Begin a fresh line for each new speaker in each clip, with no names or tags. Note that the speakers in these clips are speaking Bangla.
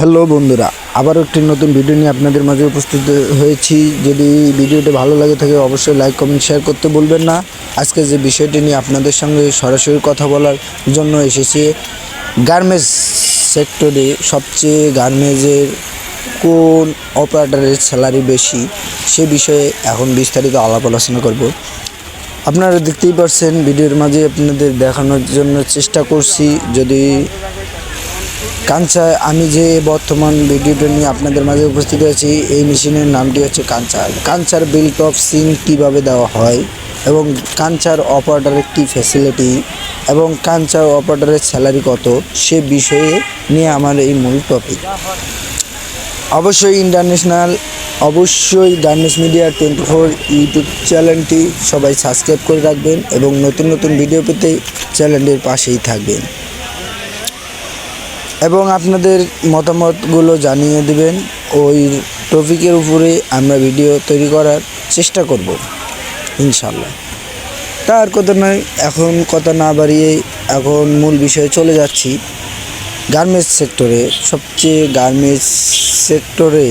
হ্যালো বন্ধুরা, আবারও একটি নতুন ভিডিও নিয়ে আপনাদের মাঝে উপস্থিত হয়েছি। যদি ভিডিওটি ভালো লাগে থাকে অবশ্যই লাইক কমেন্ট শেয়ার করতে বলবেন না। আজকে যে বিষয়টি নিয়ে আপনাদের সঙ্গে সরাসরি কথা বলার জন্য এসেছি, গার্মেন্টস সেক্টরে সবচেয়ে গার্মেন্টসের কোন অপারেটরের স্যালারি বেশি, সে বিষয়ে এখন বিস্তারিত আলাপ আলোচনা করব। আপনারা দেখতেই পাচ্ছেন ভিডিওর মাঝে আপনাদের দেখানোর জন্য চেষ্টা করছি। যদি কাঞ্চা, আমি যে বর্তমান ভিডিওটা নিয়ে আপনাদের মাঝে উপস্থিত আছি, এই মেশিনের নামটি হচ্ছে কাঞ্চার। কাঞ্চার বিল্ট অফ সিন কীভাবে দেওয়া হয় এবং কাঞ্চার অপারেটরের কী ফ্যাসিলিটি এবং কাঞ্চার অপারেটারের স্যালারি কত, সে বিষয়ে নিয়ে আমার এই মূল টপিক অবশ্যই ইন্টারন্যাশনাল অবশ্যই garments media twenty four YouTube চ্যানেলটি সবাই সাবস্ক্রাইব করে রাখবেন এবং নতুন নতুন ভিডিও পেতে চ্যানেলটির পাশেই থাকবেন। এবং আপনাদের মতামতগুলো জানিয়ে দেবেন। ওই টপিকের উপরে আমরা ভিডিও তৈরি করার চেষ্টা করব ইনশাল্লাহ তার কথা নয়, এখন কথা না বাড়িয়ে এখন মূল বিষয়ে চলে যাচ্ছি। গার্মেন্টস সেক্টরে, সবচেয়ে গার্মেন্টস সেক্টরে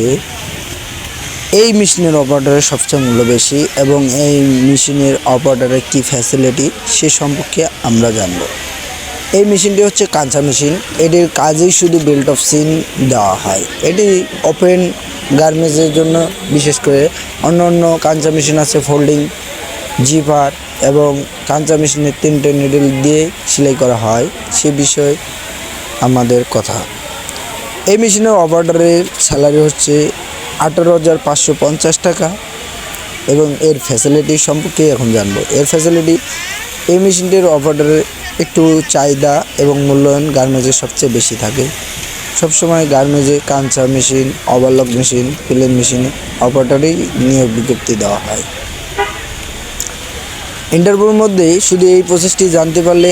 এই মেশিনের অপারেটরের সবচেয়ে মূল্য বেশি এবং এই মেশিনের অপারেটরের কী ফ্যাসিলিটি সে সম্পর্কে আমরা জানব। এই মেশিনটি হচ্ছে কাঁচা মেশিন। এটির কাজেই শুধু বেল্ট অফ সিন দেওয়া হয়। এটি ওপেন গার্মেন্টসের জন্য, বিশেষ করে অন্য অন্য কাঁচা মেশিন আছে ফোল্ডিং জিপার এবং কাঁচা মেশিনের তিনটে নিডল দিয়ে সেলাই করা হয়। সে বিষয়ে আমাদের কথা। এই মেশিনের অপারেটরের স্যালারি হচ্ছে আঠারো হাজার পাঁচশো পঞ্চাশ টাকা এবং এর ফ্যাসিলিটি সম্পর্কে এখন জানব। এর ফ্যাসিলিটি এই মেশিনটির অপারেটরের একটু চাহিদা এবং মূল্যায়ন গার্মেজের সবচেয়ে বেশি থাকে। সবসময় গার্মেজে কাঞ্চা মেশিন, ওভারলক মেশিন ফিলেন মেশিন, অপারেটারই নিয়োগ বিজ্ঞপ্তি দেওয়া হয়। ইন্টারভিউর মধ্যেই শুধু এই প্রসেসটি জানতে পারলে